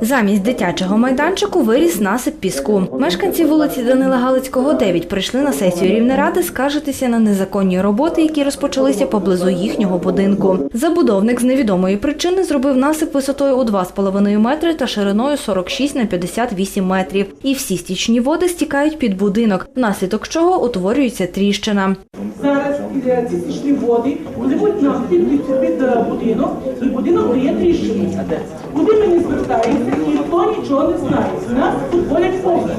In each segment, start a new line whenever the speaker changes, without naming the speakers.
Замість дитячого майданчику виріс насип піску. Мешканці вулиці Данила Галицького 9 прийшли на сесію Рівнеради скаржитися на незаконні роботи, які розпочалися поблизу їхнього будинку. Забудовник з невідомої причини зробив насип висотою у 2,5 метри та шириною 46 на 58 метрів. І всі стічні води стікають під будинок, внаслідок чого утворюється тріщина.
Ці стічні води пливуть на під, під будинок, і будинок дає тріщину. Куди ми не звертаємося, ніхто нічого не знає. Нас тут болять повно.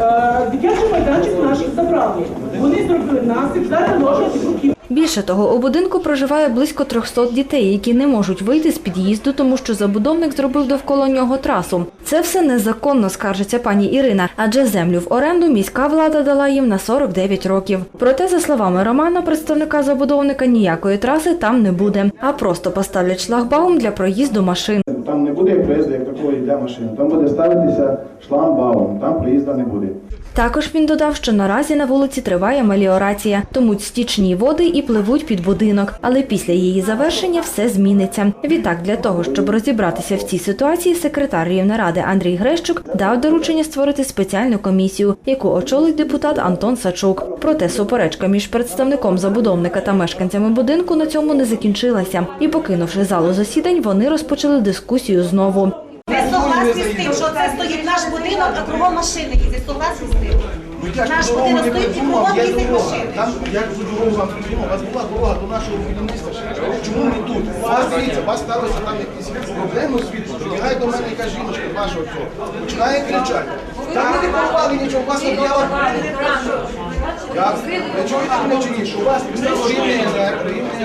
Е, Дитячий майданчик наших забрали. Вони зробили насип, зараз ложать руки.
Більше того, у будинку проживає близько 300 дітей, які не можуть вийти з під'їзду, тому що забудовник зробив довкола нього трасу. Це все незаконно, скаржиться пані Ірина, адже землю в оренду міська влада дала їм на 49 років. Проте, за словами Романа, представника забудовника, ніякої траси там не буде, а просто поставлять шлагбаум для проїзду машин.
Там не буде проїзду, як такого йде машина. Там буде ставитися шламбаум, там проїзду не буде.
Також він додав, що наразі на вулиці триває меліорація, тому стічні води і пливуть під будинок. Але після її завершення все зміниться. Відтак, для того, щоб розібратися в цій ситуації, секретар Рівнеради Андрій Грещук дав доручення створити спеціальну комісію, яку очолить депутат Антон Сачук. Проте суперечка між представником забудовника та мешканцями будинку на цьому не закінчилася. І покинувши залу засідань, вони розпочали дискусію знову.
Ви согласні з тим, що це стоїть наш будинок, а кругом машини їздять? Согласні з тим? Наш будинок стоїть і кругом їздять машини.
Там, як ви дорогу вам прийому, у вас була дорога до нашого будівництва. Чому не тут? У вас дивіться, у вас сталося там якісь проблеми з світлом. Прибігає до мене яка жіночка вашого цього. Починає кричати. Там не декларували нічого, у вас об'ява. Ви чуєте мене чи ні? Що у вас писало рівня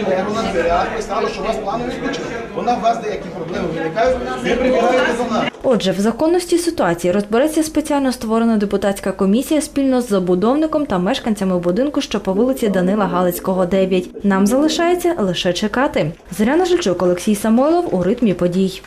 енерго, на дверях, писало, що у вас плановий відключення. Вона у вас деякі проблеми виникають, ви прибігаєте до нас.
Отже, в законності ситуації розбереться спеціально створена депутатська комісія спільно з забудовником та мешканцями будинку, що по вулиці Данила Галицького, 9. Нам залишається лише чекати. Зоряна Жильчук, Олексій Самойлов у ритмі подій.